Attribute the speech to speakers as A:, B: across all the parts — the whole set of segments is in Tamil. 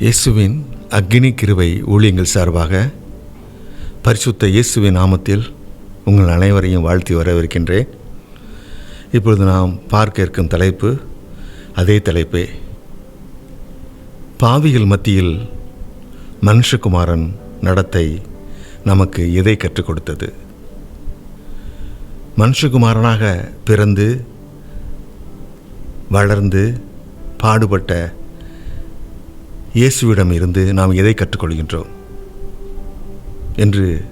A: இயேசுவின் அக்னி கிருவை ஊழியங்கள் சார்பாக பரிசுத்த இயேசுவின் நாமத்தில் உங்கள் அனைவரையும் வாழ்த்தி வரவிருக்கின்றேன் இப்பொழுது நாம் பார்க்க இருக்கும் தலைப்பு அதே தலைப்பே. பாவிகள் மத்தியில் மனுஷகுமாரன் நடத்தை நமக்கு எதை கற்றுக் கொடுத்தது? மனுஷகுமாரனாக பிறந்து வளர்ந்து பாடுபட்ட இயேசுவிடம் இருந்து நாம் எதை கற்றுக்கொள்கின்றோம் என்று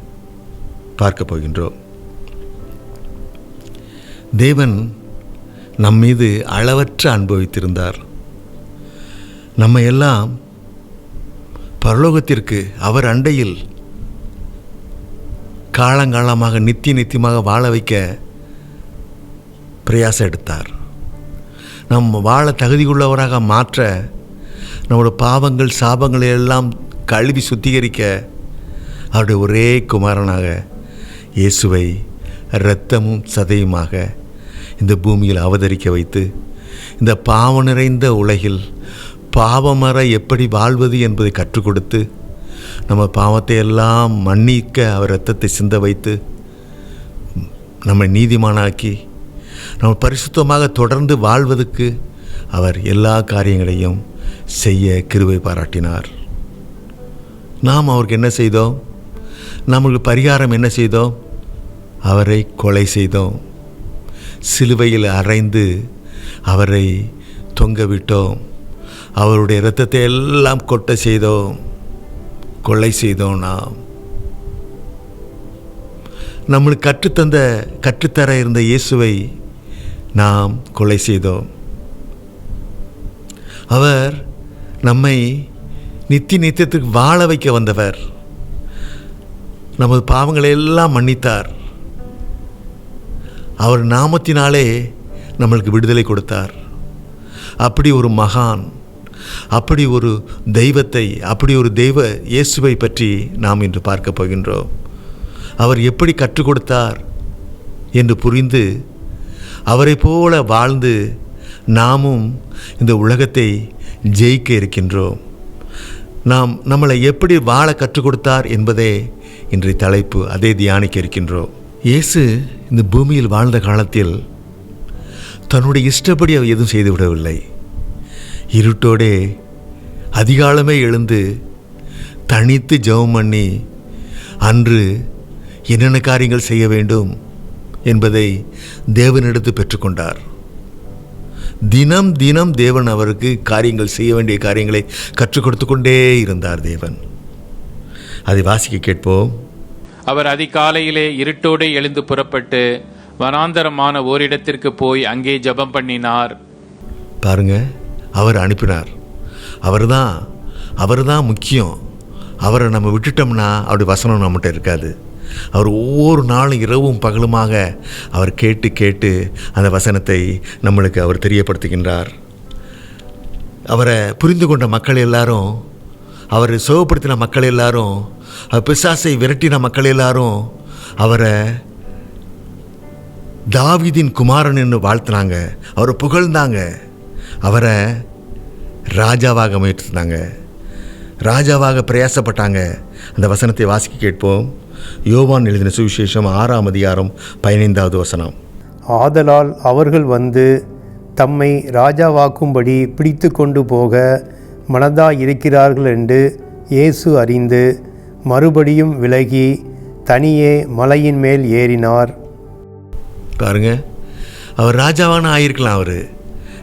A: பார்க்கப் போகின்றோம். தேவன் நம் மீது அளவற்ற அனுபவித்திருந்தார் நம்ம எல்லாம் பரலோகத்திற்கு அவர் அண்டையில் காலங்காலமாக நித்திய நித்தியமாக வாழ வைக்க பிரயாசம் எடுத்தார். நம் வாழ தகுதியுள்ளவராக மாற்ற நம்மளோட பாவங்கள் சாபங்களை எல்லாம் கழுவி சுத்திகரிக்க அவருடைய ஒரே குமாரனாக இயேசுவை இரத்தமும் சதையுமாக இந்த பூமியில் அவதரிக்க வைத்து இந்த பாவம் நிறைந்த உலகில் பாவமர எப்படி வாழ்வது என்பதை கற்றுக் கொடுத்து நம்ம பாவத்தை எல்லாம் மன்னிக்க அவர் இரத்தத்தை சிந்த வைத்து நம்மை நீதிமானாக்கி நம்ம பரிசுத்தமாக தொடர்ந்து வாழ்வதற்கு அவர் எல்லா காரியங்களையும் செய்ய கிருவை பாராட்டினார். நாம் அவருக்கு என்ன செய்தோம்? நமக்கு பரிகாரம் என்ன செய்தோம்? அவரை கொலை செய்தோம். சிலுவையில் அறைந்து அவரை தொங்க விட்டோம். அவருடைய இரத்தத்தை எல்லாம் கொட்ட செய்தோம். கொலை செய்தோம் நாம். நம்மளுக்கு கற்றுத்தந்த கற்றுத்தர இருந்த இயேசுவை நாம் கொலை செய்தோம். அவர் நம்மை நித்திய நித்தியத்துக்கு வாழ வைக்க வந்தவர். நமது பாவங்களை எல்லாம் மன்னித்தார். அவர் நாமத்தினாலே நம்மளுக்கு விடுதலை கொடுத்தார். அப்படி ஒரு மகான் அப்படி ஒரு தெய்வத்தை அப்படி ஒரு தெய்வ இயேசுவை பற்றி நாம் இன்று பார்க்க போகின்றோம். அவர் எப்படி கற்றுக் கொடுத்தார் என்று புரிந்து அவரை போல வாழ்ந்து நாமும் இந்த உலகத்தை ஜெயிக்க இருக்கின்றோம். நாம் நம்மளை எப்படி வாழ கற்றுக் கொடுத்தார் என்பதே இன்றைய தலைப்பு. அதே தியானிக்க இருக்கின்றோம். இயேசு இந்த பூமியில் வாழ்ந்த காலத்தில் தன்னுடைய இஷ்டப்படி அவர் எதுவும் செய்துவிடவில்லை இருட்டோடே அதிகாலமே எழுந்து தனித்து ஜெபம் பண்ணி அன்று என்னென்ன காரியங்கள் செய்ய வேண்டும்? என்பதை தேவனிடத்து பெற்றுக்கொண்டார். தினம் தினம் தேவன் அவருக்கு காரியங்கள் செய்ய வேண்டிய காரியங்களை கற்றுக் கொடுத்து கொண்டே இருந்தார் தேவன். அதை வாசிக்க கேட்போம்.
B: அவர் அதிகாலையிலே இருட்டோடு எழுந்து புறப்பட்டு வனாந்தரமான ஓரிடத்திற்கு போய் அங்கே ஜெபம் பண்ணினார்.
A: பாருங்க அவர் அனுப்பினார். அவர்தான் அவர்தான் முக்கியம். அவரை நம்ம விட்டுட்டோம்னா அவருடைய வசனம் நம்மகிட்ட இருக்காது. அவர் ஒவ்வொரு நாளும் இரவும் பகலுமாக அவர் கேட்டு கேட்டு அந்த வசனத்தை நம்மளுக்கு அவர் தெரியப்படுத்துகின்றார். அவரை புரிந்து கொண்ட மக்கள் எல்லாரும் அவரை சுகப்படுத்தின மக்கள் எல்லாரும் அவர் பிசாசை விரட்டின மக்கள் எல்லாரும் அவரை தாவிதின் குமாரன் என்று வாழ்த்தினாங்க. அவரை புகழ்ந்தாங்க. அவரை ராஜாவாக முயற்சித்தாங்க ராஜாவாக பிரயாசப்பட்டாங்க. அந்த வசனத்தை வாசிக்க கேட்போம். யோவான் எழுதின சுவிசேஷம் ஆறாம் அதிகாரம் பதினைந்தாவது வசனம்.
C: ஆதலால் அவர்கள் வந்து தம்மை ராஜாவாக்கும்படி பிடித்து கொண்டு போக மனதாயிருக்கிறார்கள் என்று இயேசு அறிந்து மறுபடியும் விலகி தனியே மலையின் மேல் ஏறினார்.
A: பாருங்க அவர் ராஜாவான ஆயிருக்கலாம் அவர்.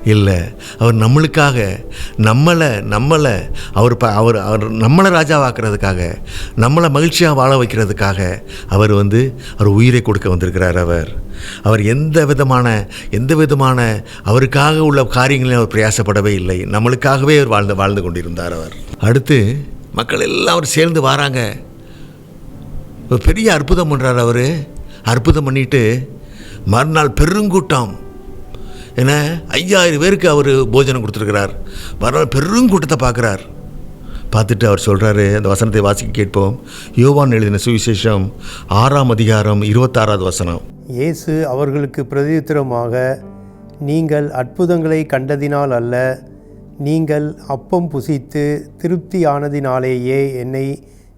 A: இல்லை. அவர் நம்மளுக்காக நம்மளை நம்மளை அவர் ப அவர் அவர் நம்மளை ராஜாவாக்குறதுக்காக நம்மளை மகிழ்ச்சியாக வாழ வைக்கிறதுக்காக அவர் வந்து அவர் உயிரை கொடுக்க வந்திருக்கிறார் அவர். அவர் எந்த விதமான எந்த விதமான அவருக்காக உள்ள காரியங்களையும் அவர் பிரயாசப்படவே இல்லை. நம்மளுக்காகவே அவர் வாழ்ந்து வாழ்ந்து கொண்டிருந்தார் அவர். அடுத்து மக்கள் எல்லாம் அவர் சேர்ந்து வராங்க. ஒரு பெரிய அற்புதம் பண்ணுறார் அவர். அற்புதம் பண்ணிட்டு மறுநாள் பெருங்கூட்டம். ஏன்னா ஐயாயிரம் பேருக்கு அவர் போஜனம் கொடுத்துருக்கிறார். மறுநாள் பெருங்கூட்டத்தை பார்க்குறார். பார்த்துட்டு அவர் சொல்கிறாரு அந்த வசனத்தை வாசிக்க கேட்போம். யோவான் எழுதின சுவிசேஷம் ஆறாம் அதிகாரம் இருபத்தாறாவது வசனம்.
C: இயேசு அவர்களுக்கு பிரதியுத்தரமாக நீங்கள் அற்புதங்களை கண்டதினால் அல்ல நீங்கள் அப்பம் புசித்து திருப்தியானதினாலேயே என்னை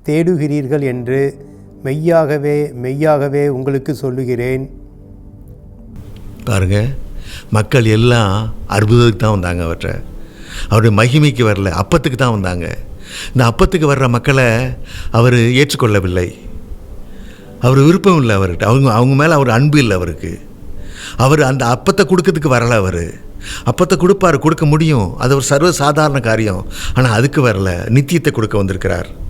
C: தேடுகிறீர்கள் என்று மெய்யாகவே மெய்யாகவே உங்களுக்கு சொல்லுகிறேன்.
A: பாருங்க மக்கள் எல்லாம் அற்புதத்துக்கு தான் வந்தாங்க அவற்றை அவருடைய மகிமைக்கு வரல அப்பத்துக்கு தான் வந்தாங்க. இந்த அப்பத்துக்கு வர்ற மக்களை அவர் ஏற்றுக்கொள்ளவில்லை. அவர் விருப்பம் இல்லை அவர்கிட்ட. அவங்க அவங்க மேலே அவர் அன்பு இல்லை அவருக்கு. அவர் அந்த அப்பத்தை கொடுக்கறதுக்கு வரல அவர். அப்பத்தை கொடுப்பார் கொடுக்க முடியும். அது ஒரு சர்வ சாதாரண காரியம். ஆனால் அதுக்கு வரல. நித்தியத்தை கொடுக்க வந்திருக்கிறார்.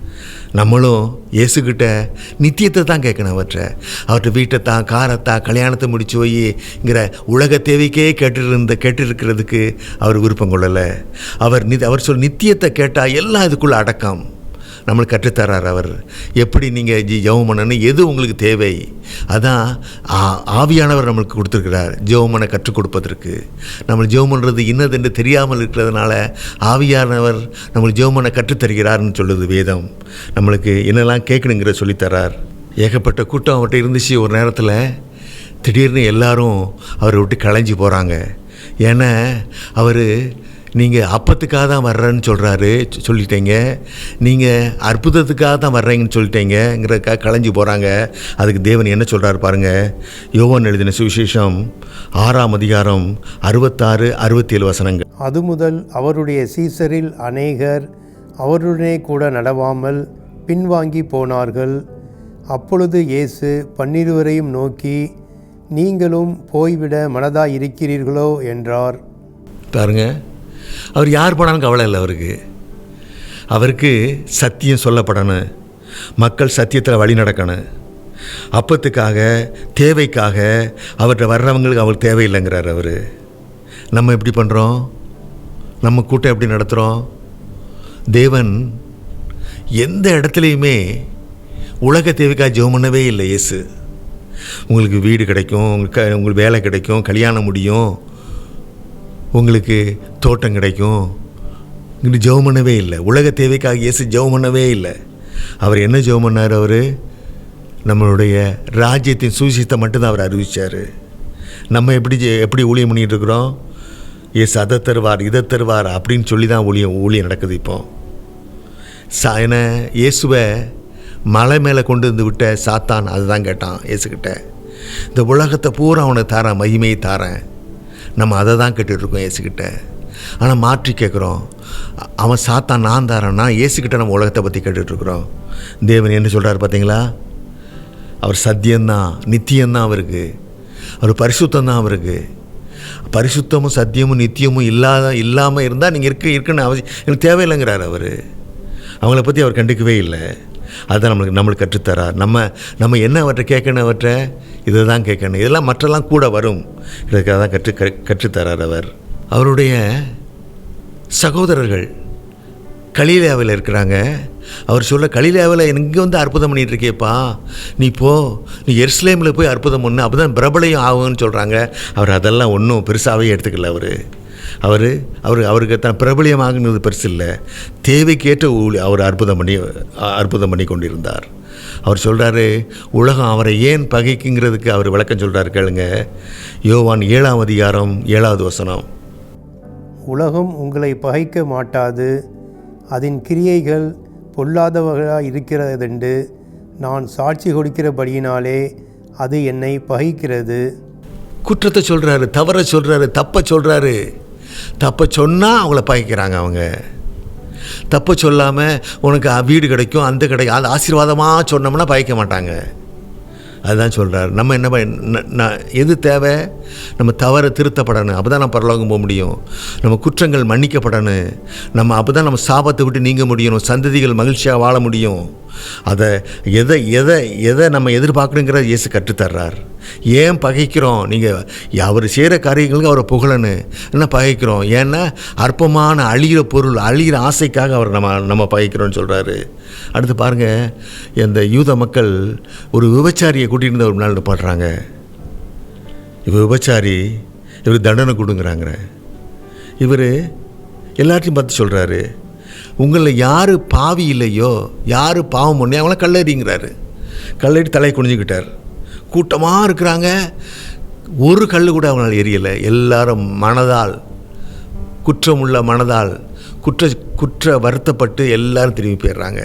A: நம்மளும் இயேசுக்கிட்ட நித்தியத்தை தான் கேட்கணும் அவற்றை அவர்கிட்ட வீட்டை தான் காரத்தா கல்யாணத்தை முடிச்சு போய்ங்கிற உலக தேவைக்கே கேட்டுருந்த கேட்டிருக்கிறதுக்கு அவர் விருப்பம் கொள்ளலை. அவர் நி அவர் சொல் நித்தியத்தை கேட்டால் எல்லாம் இதுக்குள்ளே அடக்கம். நம்மளுக்கு கற்றுத்தரார் அவர். எப்படி நீங்கள் ஜி ஜெபம் பண்ணணும் எது உங்களுக்கு தேவை? அதான் ஆ- ஆவியானவர் நம்மளுக்கு கொடுத்துருக்கிறார். ஜெபம் பண்ண கற்றுக் கொடுப்பதற்கு. நம்ம ஜெபம் பண்ணுறது இன்னதென்று தெரியாமல் இருக்கிறதுனால ஆவியானவர் நம்மளுக்கு ஜெபம் பண்ண கற்றுத்தருகிறார்னு சொல்லுது வேதம். நம்மளுக்கு என்னெல்லாம் கேட்கணுங்கிற சொல்லித்தரார். ஏகப்பட்ட கூட்டம் அவர்கிட்ட இருந்துச்சு ஒரு நேரத்தில். திடீர்னு எல்லாரும் அவரை விட்டு களைஞ்சி போகிறாங்க ஏன்னா அவர் நீங்கள் அப்பத்துக்காக தான் வர்றேன்னு சொல்கிறாரு சொல்லிட்டீங்க. நீங்கள் அற்புதத்துக்காக தான் வர்றீங்கன்னு சொல்லிட்டீங்கிறதுக்காக களைஞ்சி போகிறாங்க அதுக்கு தேவன் என்ன சொல்கிறாரு பாருங்கள் யோவான் எழுதின சுவிசேஷம் ஆறாம் அதிகாரம் அறுபத்தாறு அறுபத்தேழு வசனங்கள்.
C: அது முதல் அவருடைய சீசரில் அநேகர் அவருடனே கூட நடவாமல் பின்வாங்கி போனார்கள். அப்பொழுது இயேசு பன்னிருவரையும் நோக்கி நீங்களும் போய்விட மனதாய் இருக்கிறீர்களோ என்றார்.
A: பாருங்க. அவர் யார் போனாலும் கவலை இல்லை அவருக்கு. அவருக்கு சத்தியம் சொல்லப்படணும். மக்கள் சத்தியத்தில் வழி நடக்கணும். அப்பத்துக்காக தேவைக்காக அவர்கிட்ட வர்றவங்களுக்கு அவர் தேவையில்லைங்கிறார் அவர். நம்ம எப்படி பண்ணுறோம் நம்ம கூட்டம் எப்படி நடத்துகிறோம் தேவன் எந்த இடத்துலையுமே உலக தேவைக்காக ஜெபம் பண்ணவே இல்லை இயேசு. உங்களுக்கு வீடு கிடைக்கும் உங்களுக்கு க- உங்களுக்கு வேலை கிடைக்கும் கல்யாணம் முடியும் உங்களுக்கு தோட்டம் கிடைக்கும். இன்னும் ஜெபம் பண்ணவே இல்லை. உலக தேவைக்காக இயேசு ஜெபம் பண்ணவே இல்லை. அவர் என்ன ஜெபம் பண்ணார் அவர்? நம்மளுடைய ராஜ்யத்தின் சூசியத்தை மட்டும்தான் அவர் அறிவிச்சார். நம்ம எப்படி ஜெ- எப்படி ஊழியம் பண்ணிகிட்டு இருக்கிறோம்? இயேசு அதை தருவார் இதை தருவார் அப்படின்னு சொல்லி தான் ஊழியம் ஊழியம் நடக்குது இப்போ. சா என்ன இயேசுவை மலை மேலே கொண்டு வந்து விட்ட சாத்தான் அதுதான் கேட்டான் இயேசுக்கிட்ட இந்த உலகத்தை பூரா அவனை தாரேன் மகிமையை தாரேன். நம்ம அதை தான் கேட்டுட்ருக்கோம் இயேசுக்கிட்ட ஆனால் மாற்றி கேட்குறோம். அவன் சாத்தான் நான் தாரன்னா இயேசுக்கிட்ட நம்ம உலகத்தை பற்றி கேட்டுட்ருக்குறோம். தேவன் என்ன சொல்கிறார் பார்த்தீங்களா அவர் சத்தியம்தான் நித்தியந்தான் அவருக்கு. அவர் பரிசுத்தந்தான் அவருக்கு. பரிசுத்தமும் சத்தியமும் நித்தியமும் இல்லாத இல்லாமல் இருந்தால் நீங்கள் இருக்க இருக்குன்னு அவசியம் எனக்கு தேவையில்லைங்கிறார் அவர். அவங்கள பற்றி அவர் கண்டுக்கவே இல்லை. அதுதான் நம்மளுக்கு நம்மளுக்கு கற்றுத்தரார் நம்ம நம்ம என்ன அவற்றை கேட்கணும் அவற்றை? இதை தான் கேட்கணும். இதெல்லாம் மற்றெல்லாம் கூட வரும். இதுக்காக தான் கற்று க- கற்றுத்தரார் அவர். அவருடைய சகோதரர்கள் கலீலியாவில் இருக்கிறாங்க. அவர் சொல்ல கலிலேயாவில் இங்கே வந்து அற்புதம் பண்ணிகிட்டு இருக்கேப்பா நீ போ நீ எருசலேமில் போய் அற்புதம் பண்ணு. அப்போ தான் பிரபலையும் ஆகும்னு சொல்கிறாங்க அவர் அதெல்லாம் ஒன்றும் பெருசாகவே எடுத்துக்கல அவர். அவர் அவர் அவருக்கு தான் பிரபலியமாகுனது பெருசு இல்லை தேவைக்கேற்ற ஊழி அவர் அற்புதம் பண்ணி அற்புதம் பண்ணி கொண்டிருந்தார். அவர் சொல்கிறாரு உலகம் அவரை ஏன் பகைக்குங்கிறதுக்கு அவர் விளக்கம் சொல்கிறாரு கேளுங்க. யோவான் ஏழாம் அதிகாரம் ஏழாவது வசனம்.
C: உலகம் உங்களை பகைக்க மாட்டாது. அதன் கிரியைகள் பொல்லாதவர்களாக இருக்கிறதென்று நான் சாட்சி கொடுக்கிறபடியினாலே அது என்னை பகைக்கிறது.
A: குற்றத்தை சொல்கிறாரு தவற சொல்கிறாரு தப்பை சொல்கிறாரு தப்பை சொன்னால் அவங்கள பகைக்கிறாங்க அவங்க. தப்பை சொல்லாமல் உனக்கு வீடு கிடைக்கும் அந்த கிடைக்கும் அது ஆசீர்வாதமாக சொன்னோம்னா பயக்க மாட்டாங்க. அதுதான் சொல்கிறார் நம்ம என்ன பண்ண- எது தேவை? நம்ம தவறு திருத்தப்படணும். அப்போ தான் நம்ம பரலோகம் போக முடியும். நம்ம குற்றங்கள் மன்னிக்கப்படணும். நம்ம அப்போ தான் நம்ம சாபத்தை விட்டு நீங்க முடியும் சந்ததிகள் மகிழ்ச்சியாக வாழ முடியும். அதை எதை எதை எதை நம்ம எதிர்பார்க்கணுங்கிறத இயேசு கற்றுத்தர்றார். ஏன் பகைக்கிறோம்? நீங்கள் அவர் செய்கிற காரியங்களுக்கு அவரை புகழனு என்ன பகைக்கிறோம்? ஏன்னா அற்பமான அழிகிற பொருள் அழிகிற ஆசைக்காக அவர் நம்ம நம்ம பகைக்கிறோம்னு சொல்கிறாரு அடுத்து பாருங்கள் இந்த யூத மக்கள் ஒரு விபச்சாரியை கூட்டிகிட்டு இருந்த ஒரு நாள் பாடுறாங்க இவர் விபச்சாரி இவர் தண்டனை கொடுங்குறாங்க இவர் எல்லாத்தையும் பார்த்து சொல்கிறாரு உங்களில் யார் பாவி இல்லையோ யார் பாவம் பண்ணி அவங்கள கல்லறிங்கிறாரு. கல்லறி தலையை குனிஞ்சுக்கிட்டார். கூட்டமாக இருக்கிறாங்க. ஒரு கல் கூட அவனால் எரியலை. எல்லாரும் மனதால் குற்றமுள்ள மனதால் குற்ற குற்ற வருத்தப்பட்டு எல்லாரும் திரும்பி போயிடுறாங்க.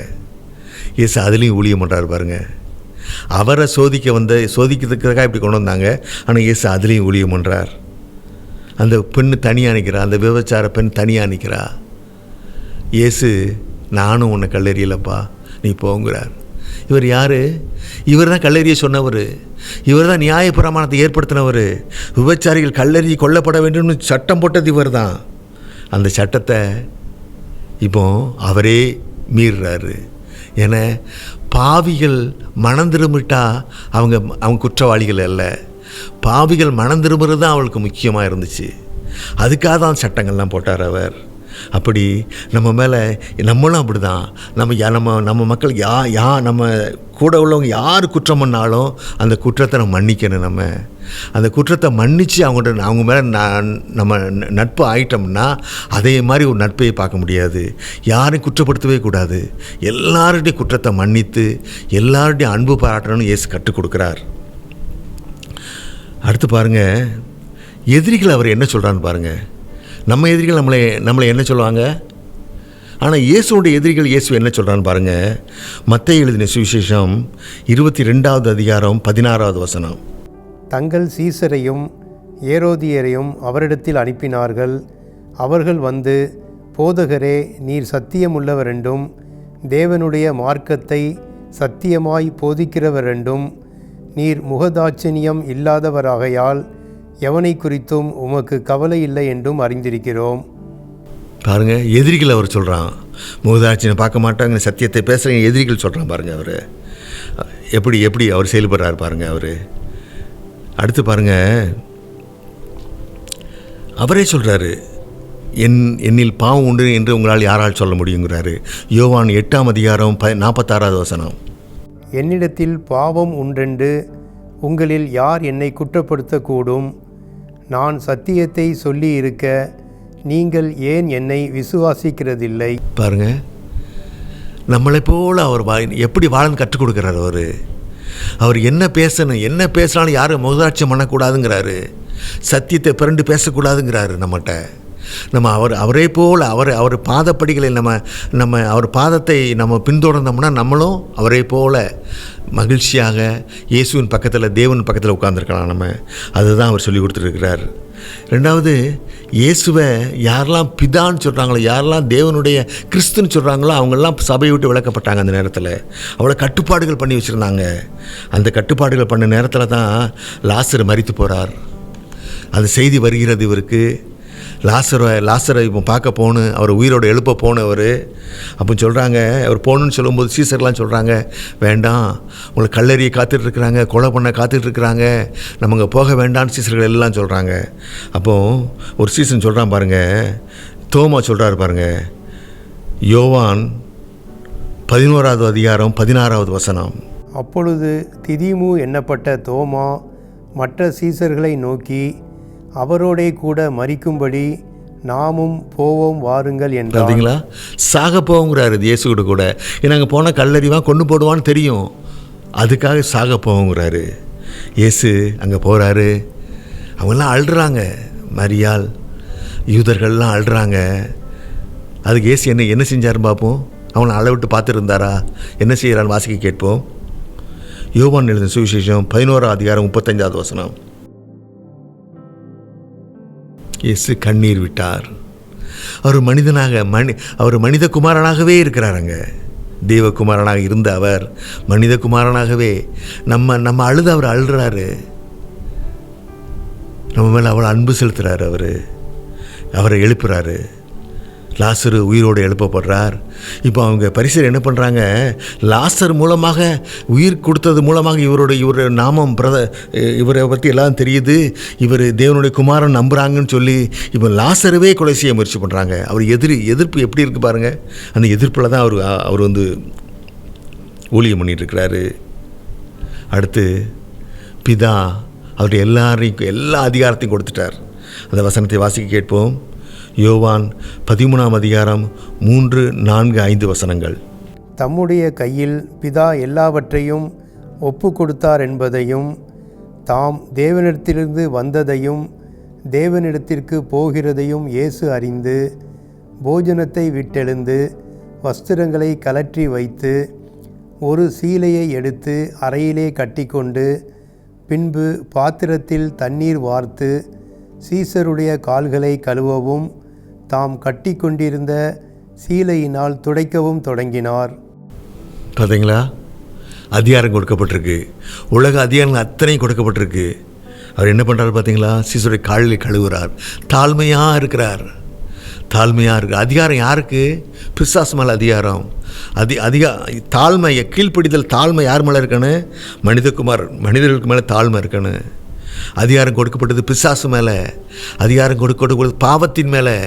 A: எஸ் அதுலேயும் ஊழியம் பண்ணுறாரு பாருங்கள் அவரை சோதிக்க வந்த சோதிக்கிறதுக்காக இப்படி கொண்டு வந்தாங்க. ஆனால் இயேசு அதுலேயும் ஊழியம் பண்ணுறார் அந்த பெண்ணு தனியாக நிற்கிறா அந்த விபச்சார பெண் தனியாக நிற்கிறா இயேசு நானும் உன்னை கல்லறியலப்பா நீ போங்கிறார். இவர் யார்? இவர் தான் கல்லறிய சொன்னவர். இவர் தான் நியாயப்பிரமாணத்தை ஏற்படுத்தினவர். விபச்சாரிகள் கல்லறி கொல்லப்பட வேண்டும்னு சட்டம் போட்டது இவர் தான் அந்த சட்டத்தை இப்போ அவரே மீறுறாரு. ஏன்னா பாவிகள் மனம் திரும்பிட்டா அவங்க அவங்க குற்றவாளிகள் அல்ல. பாவிகள் மனம் திரும்புறது தான் அவளுக்கு முக்கியமாக இருந்துச்சு. அதுக்காக தான் சட்டங்கள்லாம் போட்டார் அவர். அப்படி நம்ம மேலே நம்மளும் அப்படி தான் நம்ம யா- நம்ம நம்ம மக்கள் யா யா நம்ம கூட உள்ளவங்க யார் குற்றம் பண்ணாலும் அந்த குற்றத்தை நம்ம மன்னிக்கணும் நம்ம. அந்த குற்றத்தை மன்னித்து அவங்கள்ட்ட அவங்க மேலே நம்ம நட்பு ஆயிட்டோம்னா அதே மாதிரி ஒரு நட்பையை பார்க்க முடியாது. யாரையும் குற்றப்படுத்தவே கூடாது. எல்லாருடைய குற்றத்தை மன்னித்து எல்லாருடைய அன்பு பாராட்டணும்னு இயேசு கற்றுக் கொடுக்குறார். அடுத்து பாருங்க எதிரிகள் அவர் என்ன சொல்கிறான்னு பாருங்க. நம்ம எதிரிகள் நம்மளை நம்மளை என்ன சொல்லுவாங்க? ஆனால் இயேசுடைய எதிரிகள் இயேசு என்ன சொல்கிறான்னு பாருங்கள் மத்திய எழுதின சுவிசேஷம் இருபத்தி ரெண்டாவது அதிகாரம் பதினாறாவது வசனம்.
C: தங்கள் சீசரையும் ஏரோதியரையும் அவரிடத்தில் அனுப்பினார்கள். அவர்கள் வந்து போதகரே நீர் சத்தியமுள்ளவரென்றும் தேவனுடைய மார்க்கத்தை சத்தியமாய் போதிக்கிறவரென்றும் நீர் முகதாட்சணியம் இல்லாதவராகையால் எவனை குறித்தும் உமக்கு கவலை இல்லை என்றும் அறிந்திருக்கிறோம்.
A: பாருங்க எதிரிகள் அவர் சொல்கிறான் முகதாட்சியை பார்க்க மாட்டாங்க சத்தியத்தை பேசுகிறேன் எதிரிகள் சொல்கிறான் பாருங்கள் அவர். எப்படி எப்படி அவர் செயல்படுறாரு பாருங்கள் அவர். அடுத்து பாருங்க. அவரே சொல்கிறாரு என் என்னில் பாவம் உண்டு என்று உங்களால் யாரால் சொல்ல முடியுங்கிறாரு. யோவான் எட்டாம் அதிகாரம் ப நாற்பத்தாறாவது வசனம்.
C: என்னிடத்தில் பாவம் உண்டென்று உங்களில் யார் என்னை குற்றப்படுத்தக்கூடும்? நான் சத்தியத்தை சொல்லி இருக்க நீங்கள் ஏன் என்னை விசுவாசிக்கிறதில்லை?
A: பாருங்க. நம்மளை போல அவர் எப்படி வாழன்னு கற்றுக் கொடுக்குறாரு அவர். அவர் என்ன பேசணும் என்ன பேசினாலும் யாரும் முகதாட்சியம் பண்ணக்கூடாதுங்கிறாரு சத்தியத்தை பிறண்டு பேசக்கூடாதுங்கிறாரு நம்மகிட்ட. நம்ம அவர் அவரே போல் அவர் அவர் பாதப்படிகளை நம்ம நம்ம அவர் பாதத்தை நம்ம பின்தொடர்ந்தோம்னா நம்மளும் அவரே போல் மகிழ்ச்சியாக இயேசுவின் பக்கத்தில் தேவன் பக்கத்தில் உட்காந்துருக்கலாம் நம்ம. அதுதான் அவர் சொல்லி கொடுத்துருக்கிறார் ரெண்டாவது இயேசுவை யாரெல்லாம் பிதான்னு சொல்கிறாங்களோ யாரெல்லாம் தேவனுடைய கிறிஸ்துன்னு சொல்கிறாங்களோ அவங்கெல்லாம் சபையை விட்டு விளக்கப்பட்டாங்க அந்த நேரத்தில். அவ்வளோ கட்டுப்பாடுகள் பண்ணி வச்சுருந்தாங்க. அந்த கட்டுப்பாடுகள் பண்ண நேரத்தில் தான் லாசர் மறித்து போகிறார் அந்த செய்தி வருகிறது இவருக்கு. லாசரை லாசரை இப்போ பார்க்க போகணும் அவர் உயிரோட எழுப்ப போனவர் அப்போ சொல்கிறாங்க அவர் போகணுன்னு சொல்லும்போது சீசர்லாம் சொல்கிறாங்க வேண்டாம் உங்களை கல்லறியை காத்துட்ருக்குறாங்க கொலை பண்ண காத்துட்ருக்குறாங்க நம்ம அங்கே போக வேண்டாம்னு சீசர்கள் எல்லாம் சொல்கிறாங்க அப்போது ஒரு சீசன் சொல்கிறான் பாருங்கள் தோமா சொல்கிறாரு பாருங்க யோவான் பதினோராவது அதிகாரம் பதினாறாவது வசனம்.
C: அப்பொழுது திதிமு எண்ணப்பட்ட தோமா மற்ற சீசர்களை நோக்கி அவரோடே கூட மறிக்கும்படி நாமும் போவோம் வாருங்கள் என்றார்.
A: சாக போவோங்கிறாரு இயேசு கூட கூட. ஏன்னா அங்கே போனால் கல்லறிவான் கொண்டு போடுவான்னு தெரியும். அதுக்காக சாக போவோங்கிறாரு. இயேசு அங்கே போகிறாரு அவங்கெல்லாம் அழுறாங்க மரியாள் யூதர்கள்லாம் அழுறாங்க அதுக்கு இயேசு என்ன என்ன செஞ்சாருன்னு பார்ப்போம் அவனை அளவிட்டு பார்த்துருந்தாரா? என்ன செய்கிறான்னு வாசிக்க கேட்போம். யோவான் எழுதின சுவிசேஷம் பதினோரா அதிகாரம் முப்பத்தஞ்சாவது வசனம். இயேசு கண்ணீர் விட்டார். அவர் மனிதனாக மனி அவர் மனித குமாரனாகவே இருக்கிறாருங்க தெய்வகுமாரனாக இருந்த அவர் மனித குமாரனாகவே நம்ம நம்ம அழுது அவர் அழுறாரு. நம்ம மேலே அவ்வளோ அன்பு செலுத்துகிறார் அவர். அவரை எழுப்புறாரு. லாசரு உயிரோடு எழுப்பப்படுறார். இப்போ அவங்க பரிசர் என்ன பண்ணுறாங்க லாசர் மூலமாக உயிர் கொடுத்தது மூலமாக இவரோட இவர் நாமம் பிரத இவரை பற்றி எல்லாம் தெரியுது. இவர் தேவனுடைய குமாரன் நம்புகிறாங்கன்னு சொல்லி இப்போ லாசரவே கொலை செய்ய முயற்சி பண்ணுறாங்க அவர் எதிரி எதிர்ப்பு எப்படி இருக்குது பாருங்கள் அந்த எதிர்ப்பில் தான் அவர் அவர் வந்து ஊழியம் பண்ணிட்டுருக்கிறாரு அடுத்து பிதா அவருடைய எல்லாரையும் எல்லா அதிகாரத்தையும் கொடுத்துட்டார். அந்த வசனத்தை வாசிக்க கேட்போம். யோவான் பதிமூணாம் அதிகாரம் மூன்று நான்கு ஐந்து வசனங்கள்.
C: தம்முடைய கையில் பிதா எல்லாவற்றையும் ஒப்பு கொடுத்தார் என்பதையும் தாம் தேவனிடத்திலிருந்து வந்ததையும் தேவனிடத்திற்கு போகிறதையும் இயேசு அறிந்து போஜனத்தை விட்டெழுந்து வஸ்திரங்களை கலற்றி வைத்து ஒரு சீலையை எடுத்து அறையிலே கட்டிக்கொண்டு பின்பு பாத்திரத்தில் தண்ணீர் வார்த்து சீசருடைய கால்களை கழுவவும் தாம் கட்டிக்கொண்டிருந்த சீலையினால் துடைக்கவும் தொடங்கினார்.
A: பார்த்தீங்களா அதிகாரம் கொடுக்கப்பட்டிருக்கு. உலக அதிகாரங்கள் அத்தனையும் கொடுக்கப்பட்டிருக்கு. அவர் என்ன பண்ணுறாரு பார்த்தீங்களா சிசுடைய காலில் கழுவுறார். தாழ்மையாக இருக்கிறார். தாழ்மையாக இருக்கு. அதிகாரம் யாருக்கு? பிசாஸ் மேலே அதிகாரம். அதி அதிகா தாழ்மை கீழ்ப்பிடிதல் தாழ்மை யார் மேலே இருக்கணும்? மனிதகுமார் மனிதர்களுக்கு மேலே தாழ்மை இருக்கணும். அதிகாரம் கொடுக்கப்பட்டது பிசாசு மேலே. அதிகாரம் கொடுக்கப்பட்டது பாவத்தின் மேலே.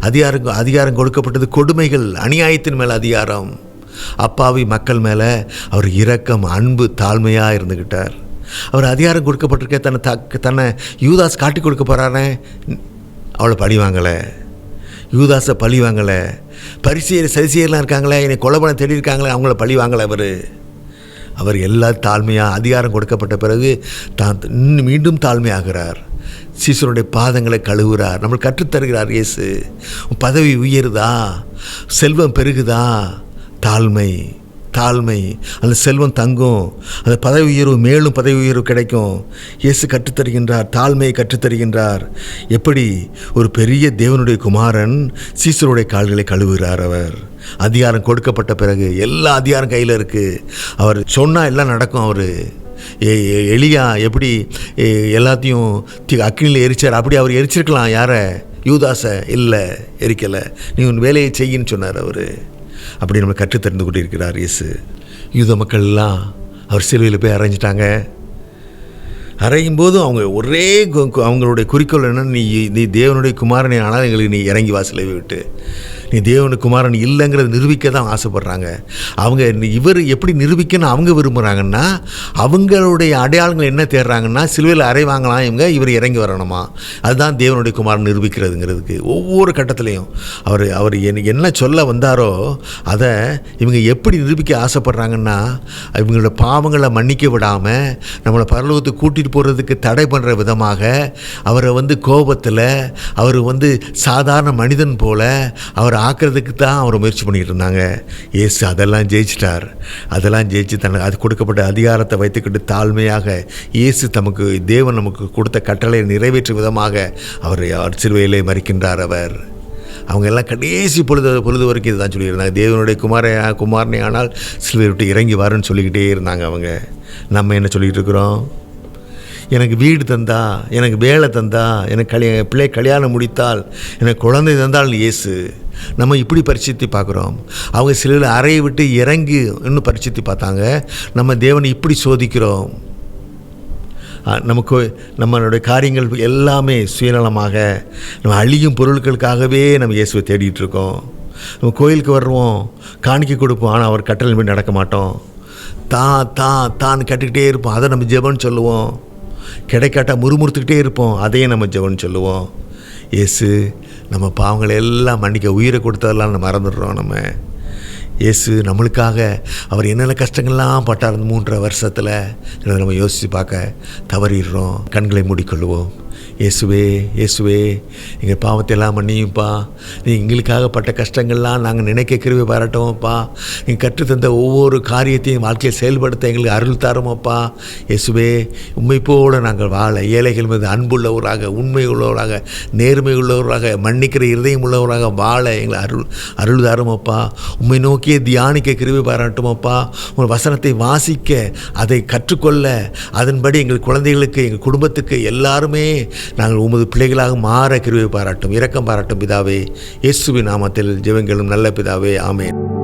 A: அதிகாரம் அதிகாரம் கொடுக்கப்பட்டது கொடுமைகள் அநியாயத்தின் மேலே அதிகாரம். அப்பாவி மக்கள் மேலே அவர் இரக்கம் அன்பு தாழ்மையாக இருந்துக்கிட்டார். அவர் அதிகாரம் கொடுக்கப்பட்டிருக்க தன்னை த தன்னை யூதாஸ் காட்டி கொடுக்க போகிறானே அவளை பழி வாங்கலை. யூதாஸை பழி வாங்கலை. பரிசெயர் சரிசெயர்லாம் இருக்காங்களே என்னை கொலை பண்ண தேடி இருக்காங்களே அவங்கள பழி வாங்கலை அவர். அவர் எல்லா தாழ்மையாக அதிகாரம் கொடுக்கப்பட்ட பிறகு தான் மீண்டும் தாழ்மையாகிறார். சீசனுடைய பாதங்களை கழுவுறார். நம்மளுக்கு கற்றுத்தருகிறார் இயேசு. பதவி உயருதா? செல்வம் பெருகுதா? தாழ்மை. தாழ்மை அந்த செல்வம் தங்கும் அந்த பதவி உயர்வு மேலும் பதவி உயர்வு கிடைக்கும். இயேசு கற்றுத்தருகின்றார் தாழ்மையை கற்றுத்தருகின்றார். எப்படி? ஒரு பெரிய தேவனுடைய குமாரன் சீசருடைய கால்களை கழுவுகிறார் அவர். அதிகாரம் கொடுக்கப்பட்ட பிறகு எல்லா அதிகாரம் கையில் இருக்குது அவர் சொன்னால் எல்லாம் நடக்கும் அவர். எளியா எப்படி எல்லாத்தையும் தி அக்னியில் எரிச்சார்? அப்படி அவர் எரிச்சிருக்கலாம் யாரை? யூதாசை இல்லை எரிக்கலை. நீ உன் வேலையை செய்யின்னு சொன்னார் அவர். அப்படி நம்ம தெரிந்து கொண்டிருக்கிறார் இயேசு. யூத மக்கள் எல்லாம் அவர் சிலுவையில் போய் அரைஞ்சிட்டாங்க அறையும் போது அவங்க ஒரே கு- அவங்களுடைய குறிக்கோள் என்ன நீ நீ தேவனுடைய குமாரனை ஆனால் எங்களுக்கு நீ இறங்கி வாசலை விட்டு. நீ தேவனுடைய குமாரன் இல்லைங்கிறத நிரூபிக்க தான் ஆசைப்படுறாங்க. அவங்க இவர் எப்படி நிரூபிக்கணும் அவங்க விரும்புகிறாங்கன்னா அவங்களுடைய அடையாளங்கள் என்ன தேடுறாங்கன்னா சிலுவையில் அறை வாங்கலாம் இவங்க இவர் இறங்கி வரணுமா? அதுதான் தேவனுடைய குமாரன் நிரூபிக்கிறதுங்கிறதுக்கு ஒவ்வொரு கட்டத்துலேயும். அவர் அவர் என்ன- என்ன சொல்ல வந்தாரோ அதை இவங்க எப்படி நிரூபிக்க ஆசைப்படுறாங்கன்னா இவங்களோட பாவங்களை மன்னிக்க விடாமல் நம்மளை பரலோகத்துக்கு கூட்டிகிட்டு போகிறதுக்கு தடை பண்ணுற விதமாக அவரை வந்து கோபத்தில் அவர் வந்து சாதாரண மனிதன் போல அவர் ஆக்கிறதுக்கு தான் அவர் முயற்சி பண்ணிட்டு இருந்தாங்க இயேசு அதெல்லாம் ஜெயிச்சிட்டார். அதெல்லாம் ஜெயிச்சு தனக்கு அது கொடுக்கப்பட்ட அதிகாரத்தை வைத்துக்கிட்டு தாழ்மையாக இயேசு தமக்கு தேவன் நமக்கு கொடுத்த கட்டளையை நிறைவேற்றும் விதமாக அவர் அவர் சிலுவையிலே மறிக்கின்றார் அவர். அவங்க எல்லாம் கடைசி பொழுது பொழுது வரைக்கும் இதுதான் சொல்லியிருந்தாங்க. தேவனுடைய குமார குமாரனே ஆனால் சிலுவை விட்டு இறங்கி வாருன்னு சொல்லிக்கிட்டே இருந்தாங்க அவங்க. நம்ம என்ன சொல்லிகிட்டு இருக்கிறோம்? எனக்கு வீடு தந்தா எனக்கு வேலை தந்தா எனக்கு கல்யா பிள்ளை கல்யாணம் முடித்தால் எனக்கு குழந்தை தந்தால் இயேசு. நம்ம இப்படி பரிசுத்தி பார்க்குறோம். அவங்க சிலர் அறையை விட்டு இறங்கி இன்னும் பரிசுத்தி பார்த்தாங்க. நம்ம தேவனை இப்படி சோதிக்கிறோம். நமக்கு நம்மளுடைய காரியங்கள் எல்லாமே சுயநலமாக நம்ம அழியும் பொருட்களுக்காகவே நம்ம இயேசுவை தேடிட்டு இருக்கோம். நம்ம கோயிலுக்கு வருவோம் காணிக்கை கொடுப்போம் ஆனால் அவர் கட்டளை போய் நடக்க மாட்டோம். தான் தான் தான் கட்டிக்கிட்டே இருப்போம். அதை நம்ம ஜெபம்னு சொல்லுவோம். கிடைக்காட்டா முறுமுறுத்துக்கிட்டே இருப்போம். அதையும் நம்ம ஜெபம்னு சொல்லுவோம். இயேசு நம்ம பாவங்களை எல்லாம் மன்னிக்க உயிரை கொடுத்ததெல்லாம் நம்ம மறந்துடுறோம் நம்ம. இயேசு நம்மளுக்காக அவர் என்னென்ன கஷ்டங்கள்லாம் பட்டார் மூன்றரை வருஷத்தில் நம்ம யோசித்து பார்க்க தவறிடுறோம். கண்களை மூடிக்கொள்வோம் இயேசுவே இயேசுவே எங்கள் பாவத்தை எல்லாம் மன்னியும்ப்பா நீ எங்களுக்காக பட்ட கஷ்டங்கள்லாம் நாங்கள் நினைக்க கிருவி பாராட்டோம்ப்பா நீங்கள் கற்றுத்தந்த ஒவ்வொரு காரியத்தையும் வாழ்க்கையை செயல்படுத்த எங்களுக்கு அருள் தாரமோப்பா. இயேசுவே உண்மை நாங்கள் வாழ ஏழைகள் மீது அன்புள்ளவராக உண்மை உள்ளவராக நேர்மை உள்ளவராக மன்னிக்கிற இருதயம் உள்ளவராக வாழ எங்களை அருள் அருள் தாரமோப்பா. உண்மை நோக்கியே தியானிக்க கிருவி பாராட்டுமோப்பா உங்கள் வசனத்தை வாசிக்க அதை கற்றுக்கொள்ள அதன்படி எங்கள் குழந்தைகளுக்கு எங்கள் குடும்பத்துக்கு எல்லாருமே நாங்கள் உமது பிள்ளைகளாக மாற கிருவி பாராட்டும் இரக்கம் பாராட்டும் பிதாவே. இயேசுவின் நாமத்தில் ஜெவங்களும் நல்ல பிதாவே. ஆமேன்.